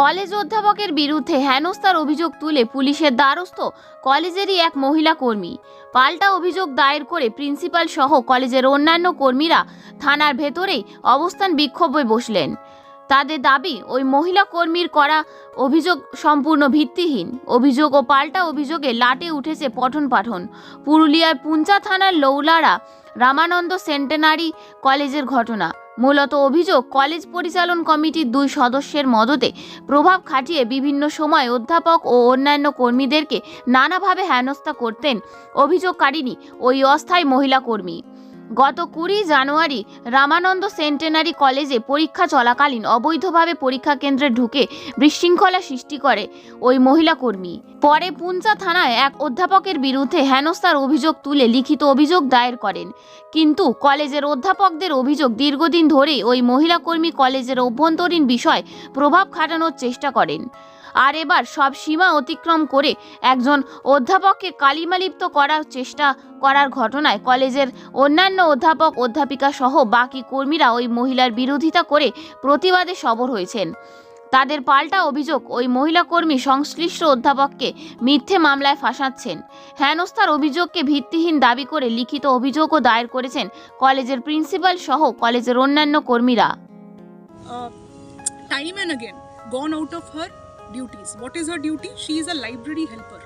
College অধ্যাপকের বিরুদ্ধে হেনস্থার অভিযোগ তুলে পুলিশের দ্বারস্থ কলেজেরই এক মহিলা কর্মী। পাল্টা অভিযোগ দায়ের করে প্রিন্সিপাল সহ কলেজের অন্যান্য কর্মীরা থানার ভেতরেই অবস্থান বিক্ষোভে বসলেন। তাদের দাবি, ওই মহিলা কর্মীর করা অভিযোগ সম্পূর্ণ ভিত্তিহীন। অভিযোগ ও পাল্টা অভিযোগে লাটে উঠেছে পঠন পাঠন। পুরুলিয়ার পুঞ্চা থানার লৌলারা রামানন্দ সেন্টেনারি কলেজের ঘটনা। মূলত অভিযোগ, কলেজ পরিচালন কমিটির দুই সদস্যের মদতে প্রভাব খাটিয়ে বিভিন্ন সময় অধ্যাপক ও অন্যান্য কর্মীদেরকে নানাভাবে হেনস্থা করতেন। অভিযোগকারিনী ওই অস্থায়ী মহিলা কর্মী। গত কুড়ি জানুয়ারি রামানন্দ সেন্টেনারি কলেজে পরীক্ষা চলাকালীন অবৈধভাবে পরীক্ষা কেন্দ্রে ঢুকে বিশৃঙ্খলা সৃষ্টি করে ওই মহিলা কর্মী। পরে পুঞ্চা থানায় এক অধ্যাপকের বিরুদ্ধে হেনস্থার অভিযোগ তুলে লিখিত অভিযোগ দায়ের করেন। কিন্তু কলেজের অধ্যাপকদের অভিযোগ দীর্ঘদিন ধরেই ওই মহিলা কর্মী কলেজের অভ্যন্তরীণ বিষয় প্রভাব খাটানোর চেষ্টা করেন। আর এবার সব সীমা অতিক্রম করে একজন অধ্যাপককে কালিমালিপ্ত করার চেষ্টা করার ঘটনায় কলেজের অন্যান্য অধ্যাপক, অধ্যাপিকা সহ বাকি কর্মীরা ওই মহিলার বিরোধিতা করে প্রতিবাদে সবর হয়েছেন। তাদের পাল্টা অভিযোগ ওই মহিলা কর্মী সংশ্লিষ্ট অধ্যাপককে মিথ্যে মামলায় ফাঁসাচ্ছেন। হেনস্থার অভিযোগকে ভিত্তিহীন দাবি করে লিখিত অভিযোগও দায়ের করেছেন কলেজের প্রিন্সিপাল সহ কলেজের অন্যান্য কর্মীরা। time and again, gone out of her duties. What is her duty? She is a library helper.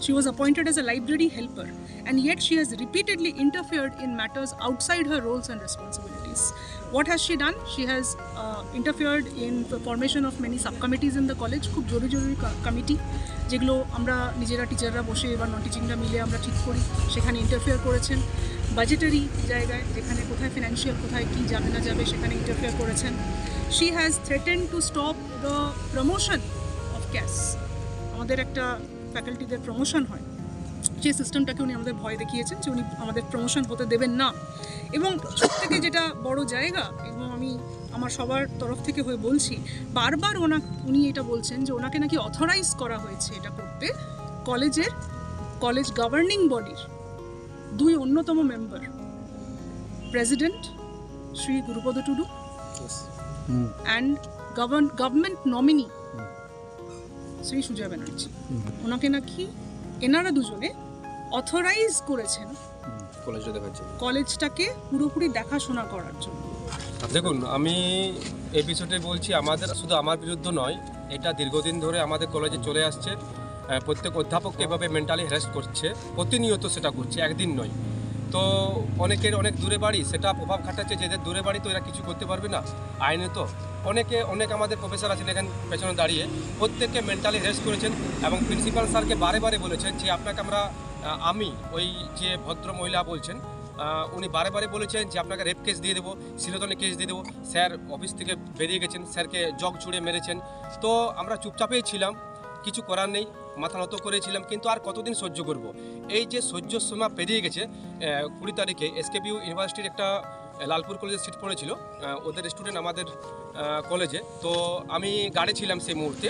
She was appointed as a library helper, and yet she has repeatedly interfered in matters outside her roles and responsibilities. What has she done? She has uh, interfered in the formation of many subcommittees in the college, খুব জরুরি জরুরি committee যেগুলো আমরা নিজেরা টিচাররা বসে বা নন টিচিংরা মিলে আমরা ঠিক করি সেখানে ইন্টারফেয়ার করেছেন বাজেটারি জায়গায়, যেখানে কোথায় ফিনান্সিয়াল কোথায় কী যাবে না যাবে, সেখানে ইন্টারফেয়ার করেছেন। She has threaten to stop the promotion of cash আমাদের একটা ফ্যাকাল্টিদের প্রমোশন হয়। সেই সিস্টেমটাকে উনি আমাদের ভয় দেখিয়েছেন যে উনি আমাদের প্রমোশন হতে দেবেন না। এবং থেকে যেটা বড় জায়গা, এবং আমি আমার সবার তরফ থেকে হয়ে বলছি, বারবার ওনা উনি এটা বলছেন যে ওনাকে নাকি অথরাইজ করা হয়েছে এটা করতে। কলেজের, কলেজ গভর্নিং বডির দুই অন্যতম member president Shri Gurupada Tudu and govern government nominee Shri Sujoy Banerjee ওনাকে নাকি এনারা দুজনে অথরাইজ করেছেন কলেজে দেখাচ্ছে কলেজটাকে পুরোপুরি দেখাশোনা করার জন্য। দেখুন আমি এই বিষয়টা বলছি আমাদের শুধু আমার বিরুদ্ধে নয় এটা দীর্ঘদিন ধরে আমাদের কলেজে চলে আসছে। প্রত্যেক অধ্যাপককে এভাবে মেন্টালি হ্যারাস করছে, প্রতিনিয়ত সেটা করছে, একদিন নয়। তো অনেকের অনেক দূরে বাড়ি, সেটা প্রভাব খাটাচ্ছে যেদের দূরে বাড়ি তো এরা কিছু করতে পারবে না, আইনে তো। অনেকে, অনেক আমাদের প্রফেসর আছেন এখানে পেছনে দাঁড়িয়ে, প্রত্যেককে মেন্টালি হ্যারাস করেছেন এবং প্রিন্সিপাল স্যারকে বারে বারে বলেছেন যে আপনাকে আমরা আমি, ওই যে ভদ্র মহিলা বলছেন উনি বারে বারে বলেছেন যে আপনাকে রেপ কেস দিয়ে দেবো শিরোধনে কেস দিয়ে দেবো। স্যার অফিস থেকে বেরিয়ে গেছেন, স্যারকে জগ ছুড়ে মেরেছেন। তো আমরা চুপচাপেই ছিলাম কিছু করার নেই, মাথা নত করেছিলাম, কিন্তু আর কতদিন সহ্য করব? এই যে সহ্য সীমা পেরিয়ে গেছে কুড়ি তারিখে এসকেবিউ ইউনিভার্সিটির একটা লালপুর কলেজে সিট পড়েছিল ওদের স্টুডেন্ট আমাদের কলেজে। তো আমি গাড়ি ছিলাম সেই মুহূর্তে।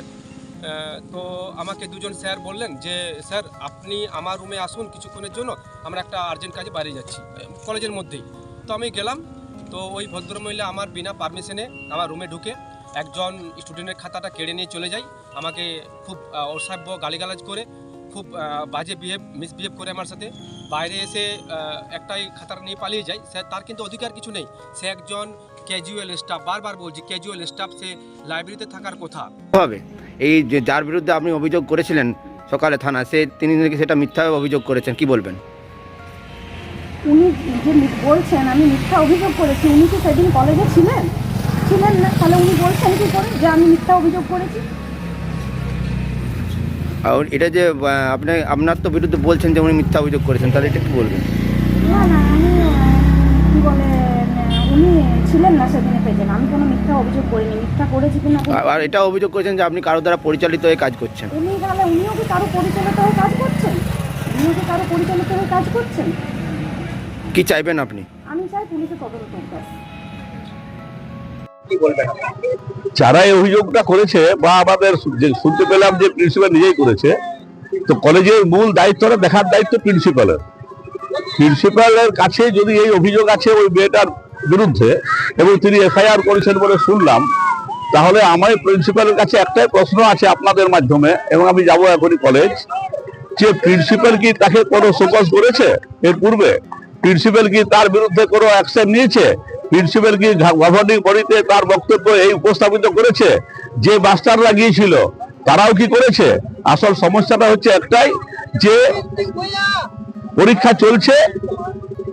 তো আমাকে দুজন স্যার বললেন যে, স্যার, আপনি আমার রুমে আসুন কিছুক্ষণের জন্য, আমরা একটা আর্জেন্ট কাজে বাইরে যাচ্ছি কলেজের মধ্যেই। তো আমি গেলাম, তো ওই ভদ্রমহিলা আমার বিনা পারমিশনে আমার রুমে ঢুকে একজন স্টুডেন্টের খাতাটা কেড়ে নিয়ে চলে যায় আমাকে খুব আহ, অসভ্য গালিগালাজ করে খুব বাজে বিহেভ মিসবিহেভ করে আমার সাথে। বাইরে এসে একটাই খাতাটা নিয়ে পালিয়ে যায় সে তার কিন্তু অধিকার কিছু নেই। সে একজন ক্যাজুয়াল স্টাফ বারবার বলছি ক্যাজুয়াল স্টাফ সে লাইব্রেরিতে থাকার কথা। হবে। এই যে যার বিরুদ্ধে আপনি অভিযোগ করেছিলেন সকালে থানা সে তিনি নাকি সেটা মিথ্যাভাবে অভিযোগ করেছেন কি বলবেন? উনি যে বলছেন আমি মিথ্যা অভিযোগ করেছি উনি কি সেদিন কলেজে ছিলেন? ছিলেন না তাহলে উনি বলছেন কি করে যে আমি মিথ্যা অভিযোগ করেছি? আর এটা যে আপনি আপনার তো বিরুদ্ধে বলছেন যে উনি মিথ্যা অভিযোগ করেছেন তাহলে এটা কি বলবেন? না না আমি কি বলে উনি ছিলেন না সেদিনে পেজেন আমি কোনো মিথ্যা অভিযোগ করিনি মিথ্যা করেছি কিনা আর- আর এটা অভিযোগ করেছেন যে আপনি কারও দ্বারা পরিচালিত হয়ে কাজ করছেন। উনি তাহলে উনিও কি কারও পরিচালিত হয়ে কাজ করছেন? উনিও কি কারও পরিচালিত হয়ে কাজ করছেন? কি চাইবেন আপনি? আমি চাই পুলিশের তদন্ত ব্যাস। যারা এই অভিযোগটা করেছে বা আমাদের শুনতে পেলাম যে প্রিন্সিপাল নিজেই করেছে, তো কলেজের মূল দায়িত্বটা দেখার দায়িত্ব প্রিন্সিপালের। প্রিন্সিপালের কাছে যদি এই অভিযোগ আছে ওই মেয়েটার বিরুদ্ধে এবং তিনি এফআইআর করেছেন বলে শুনলাম, তাহলে আমার প্রিন্সিপালের কাছে একটাই প্রশ্ন আছে আপনাদের মাধ্যমে, এবং আমি যাব এখনই কলেজ, যে প্রিন্সিপাল কি তাকে কোনো শোকজ করেছে এর পূর্বে? প্রিন্সিপাল কি তার বিরুদ্ধে কোনো অ্যাকশন নিয়েছে? প্রিন্সিপাল কি গভর্নিং বডিতে তার বক্তব্য এই উপস্থাপিত করেছে? যে মাস্টাররা গিয়েছিল, তারাও কি করেছে? আসল সমস্যাটা হচ্ছে একটাই যে পরীক্ষা চলছে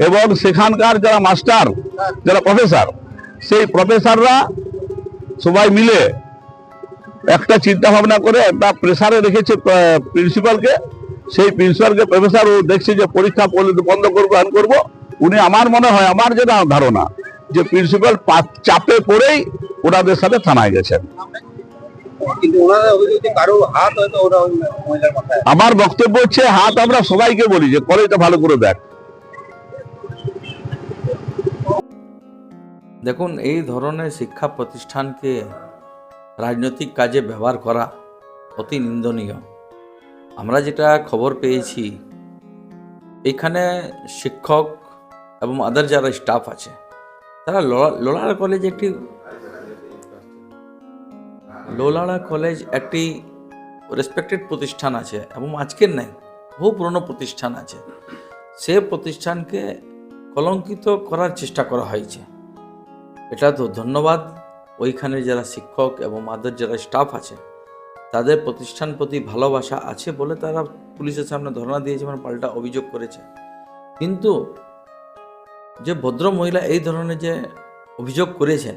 এবং সেখানকার যারা মাস্টার, যারা প্রফেসর, সেই প্রফেসররা সবাই মিলে একটা চিন্তা ভাবনা করে, একটা প্রেসারে রেখেছে প্রিন্সিপালকে। সেই প্রিন্সিপালকে প্রফেসর ও দেখছে যে পরীক্ষা বন্ধ করব আন করব। উনি আমার মনে হয়, আমার যেটা ধারণা যে প্রিন্সিপাল চাপে পড়েই ওনাদের সাথে থানায় গেছেন। আমার বক্তব্য হচ্ছে হাত আমরা সবাইকে বলি যে কলেজটা ভালো করে দেখ। দেখুন এই ধরনের শিক্ষা প্রতিষ্ঠানকে রাজনৈতিক কাজে ব্যবহার করা অতি নিন্দনীয়। আমরা যেটা খবর পেয়েছি এখানে শিক্ষক এবং আদার যারা স্টাফ আছে তারা লোলাড়া কলেজ একটি লোলাড়া কলেজ একটি রেসপেক্টেড প্রতিষ্ঠান আছে এবং আজকের নেই, বহু পুরনো প্রতিষ্ঠান আছে। সে প্রতিষ্ঠানকে কলঙ্কিত করার চেষ্টা করা হয়েছে। এটা তো ধন্যবাদ। ওইখানে যারা শিক্ষক এবং আদার যারা স্টাফ আছে, তাদের প্রতিষ্ঠান প্রতি ভালোবাসা আছে বলে তারা পুলিশের সামনে ধর্ণা দিয়েছে মানে পাল্টা অভিযোগ করেছে। কিন্তু যে ভদ্র মহিলা এই ধরনের যে অভিযোগ করেছেন,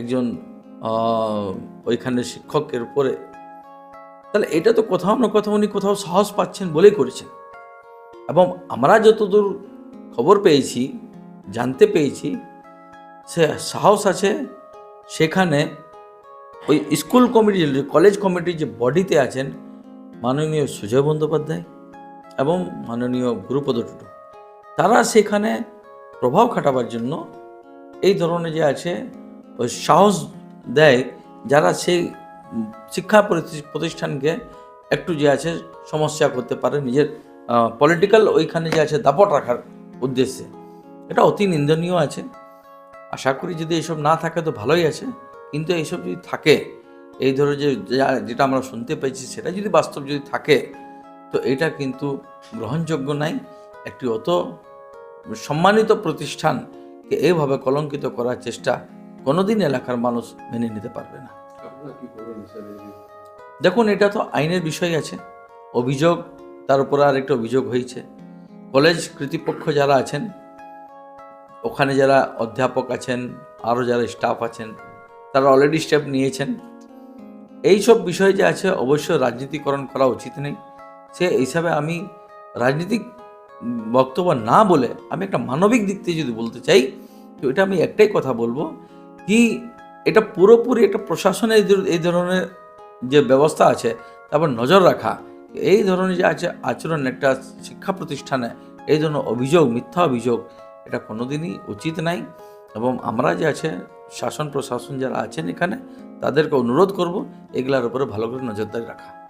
একজন ওইখানের শিক্ষকের উপরে, তাহলে এটা তো কোথাও না কোথাও উনি কোথাও সাহস পাচ্ছেন বলেই করেছেন। এবং আমরা যতদূর খবর পেয়েছি, জানতে পেয়েছি, সে সাহস আছে সেখানে ওই স্কুল কমিটি কলেজ কমিটির যে বডিতে আছেন মাননীয় সুজয় বন্দ্যোপাধ্যায় এবং মাননীয় গুরুপদ টুডু তারা সেখানে প্রভাব খাটাবার জন্য এই ধরনের যে আছে, ওই সাহস দেয় যারা সেই শিক্ষা প্রতিষ্ঠানকে একটু যে আছে সমস্যা করতে পারে, নিজের পলিটিক্যাল ওইখানে যে আছে দাপট রাখার উদ্দেশ্যে। এটা অতি নিন্দনীয় আছে। আশা করি যদি এইসব না থাকে তো ভালোই আছে। কিন্তু এইসব যদি থাকে, এই ধরো যে, যেটা আমরা শুনতে পেয়েছি সেটা যদি বাস্তব যদি থাকে, তো এটা কিন্তু গ্রহণযোগ্য নাই। একটি অত সম্মানিত প্রতিষ্ঠানকে এইভাবে কলঙ্কিত করার চেষ্টা কোনোদিন এলাকার মানুষ মেনে নিতে পারবে না। দেখুন এটা তো আইনের বিষয় আছে। অভিযোগ তার উপর আর আরেকটা অভিযোগ হয়েছে। কলেজ কর্তৃপক্ষ যারা আছেন ওখানে যারা অধ্যাপক আছেন আরও যারা স্টাফ আছেন তারা অলরেডি স্টেপ নিয়েছেন। এই সব বিষয় যে আছে অবশ্যই রাজনীতিকরণ করা উচিত নেই। সে হিসাবে আমি রাজনীতিক বক্তব্য না বলে আমি একটা মানবিক দিক থেকে যদি বলতে চাই, তো এটা আমি একটাই কথা বলব কি এটা পুরোপুরি একটা প্রশাসনের এই ধর- এই ধরনের যে ব্যবস্থা আছে, তারপর নজর রাখা, এই ধরনের যে আছে আচরণ, একটা শিক্ষা প্রতিষ্ঠানে এই ধরনের অভিযোগ, মিথ্যা অভিযোগ, এটা কোনোদিনই উচিত নাই। এবং আমরা যে আছে, শাসন প্রশাসন যারা আছেন এখানে, তাদেরকে অনুরোধ করব এগুলার উপরে ভালো করে নজরদারি রাখা।